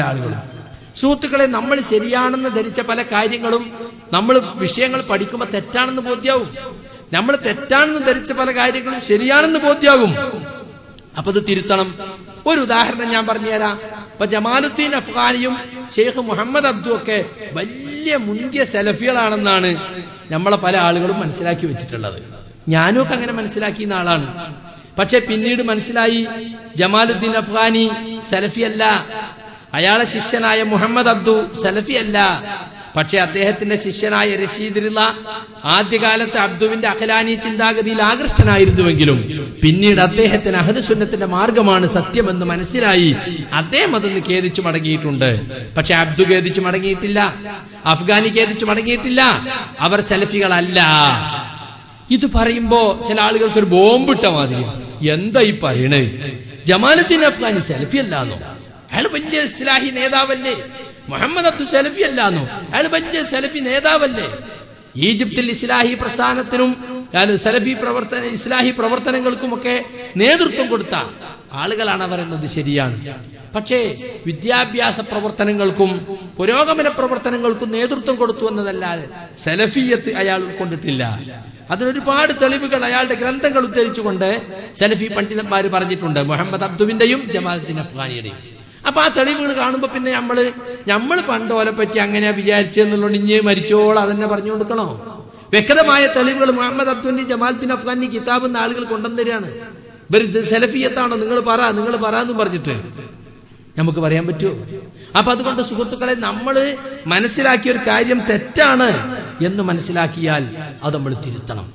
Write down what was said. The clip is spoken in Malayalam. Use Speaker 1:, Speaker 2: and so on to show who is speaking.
Speaker 1: ആളുകളും സുഹൃത്തുക്കളെ നമ്മൾ ശരിയാണെന്ന് ധരിച്ച പല കാര്യങ്ങളും നമ്മൾ വിഷയങ്ങൾ പഠിക്കുമ്പോൾ തെറ്റാണെന്ന് ബോധ്യാവും. നമ്മൾ തെറ്റാണെന്ന് ധരിച്ച പല കാര്യങ്ങളും ശരിയാണെന്ന് ബോധ്യാകും അപ്പൊ അത് തിരുത്തണം. ഒരു ഉദാഹരണം ഞാൻ പറഞ്ഞുതരാം. ഇപ്പൊ ജമാലുദ്ദീൻ അഫ്ഗാനിയും ഷെയ്ഖ് മുഹമ്മദ് അബ്ദു ഒക്കെ വലിയ മുന്തിയ സെലഫികളാണെന്നാണ് നമ്മളെ പല ആളുകളും മനസ്സിലാക്കി വെച്ചിട്ടുള്ളത്. ഞാനും ഒക്കെ അങ്ങനെ മനസ്സിലാക്കിയ ആളാണ്. പക്ഷെ പിന്നീട് മനസ്സിലായി ജമാലുദ്ദീൻ അഫ്ഗാനി സെലഫിയല്ല. അയാളെ ശിഷ്യനായ മുഹമ്മദ് അബ്ദു സലഫി അല്ല. പക്ഷെ അദ്ദേഹത്തിന്റെ ശിഷ്യനായ റഷീദില്ല ആദ്യകാലത്ത് അബ്ദുവിന്റെ അഖലാനി ചിന്താഗതിയിൽ ആകൃഷ്ടനായിരുന്നുവെങ്കിലും പിന്നീട് അദ്ദേഹത്തിന് അഹലുസുന്നത്തിന്റെ മാർഗമാണ് സത്യമെന്ന് മനസ്സിലായി. അദ്ദേഹം അതൊന്ന് ഖേദിച്ചു മടങ്ങിയിട്ടുണ്ട്. പക്ഷെ അബ്ദു ഖേദിച്ചു മടങ്ങിയിട്ടില്ല. അഫ്ഗാനി ഖേദിച്ചു മടങ്ങിയിട്ടില്ല. അവർ സലഫികളല്ല. ഇത് പറയുമ്പോ ചില ആളുകൾക്ക് ഒരു ബോംബിട്ട മാതിരി. എന്താ ഈ പറയണേ? ജമാലുദ്ദീൻ അഫ്ഗാനി സെൽഫി അല്ലാന്നോ? അയാൾ വലിയ ഇസ്ലാഹി നേതാവല്ലേ? മുഹമ്മദ് അബ്ദു സെലഫി അല്ലാന്നോ? അയാൾ വലിയ സലഫി നേതാവല്ലേ? ഈജിപ്തിൽ ഇസ്ലാഹി പ്രസ്ഥാനത്തിനും സലഫി പ്രവർത്തന ഇസ്ലാഹി പ്രവർത്തനങ്ങൾക്കുമൊക്കെ നേതൃത്വം കൊടുത്ത ആളുകളാണ് അവർ എന്നത് ശരിയാണ്. പക്ഷേ വിദ്യാഭ്യാസ പ്രവർത്തനങ്ങൾക്കും പുരോഗമന പ്രവർത്തനങ്ങൾക്കും നേതൃത്വം കൊടുത്തു എന്നതല്ലാതെ സലഫിയത്ത് അയാൾ ഉൾക്കൊണ്ടിട്ടില്ല. അതിനൊരുപാട് തെളിവുകൾ അയാളുടെ ഗ്രന്ഥങ്ങൾ ഉദ്ധരിച്ചുകൊണ്ട് സലഫി പണ്ഡിതന്മാർ പറഞ്ഞിട്ടുണ്ട്. മുഹമ്മദ് അബ്ദുവിന്റെയും ജമാഅത്തിൻ അഫ്ഗാനിയുടെയും. അപ്പൊ ആ തെളിവുകൾ കാണുമ്പോ പിന്നെ നമ്മൾ നമ്മൾ പണ്ട് പറ്റി അങ്ങനെയാ വിചാരിച്ചെന്നുള്ളത് ഇഞ്ഞ് മരിച്ചോളം അതന്നെ പറഞ്ഞു കൊടുക്കണോ വ്യക്തമായ തെളിവുകൾ മുഹമ്മദ് അബ്ദുവിന്റെയും ജമാഅത്തിൻ അഫ്ഗാനി കിതാബ് എന്ന ആളുകൾ കൊണ്ടുവന്നിരാണ് സെലഫിയത്താണോ? നിങ്ങൾ പറ നിങ്ങൾ പറ എന്നും പറഞ്ഞിട്ട്. നമുക്ക് പറയാൻ പറ്റുമോ അപ്പൊ അതുകൊണ്ട് സുഹൃത്തുക്കളെ നമ്മൾ മനസ്സിലാക്കിയ ഒരു കാര്യം തെറ്റാണ് എന്ന് മനസ്സിലാക്കിയാൽ അത് നമ്മൾ തിരുത്തണം.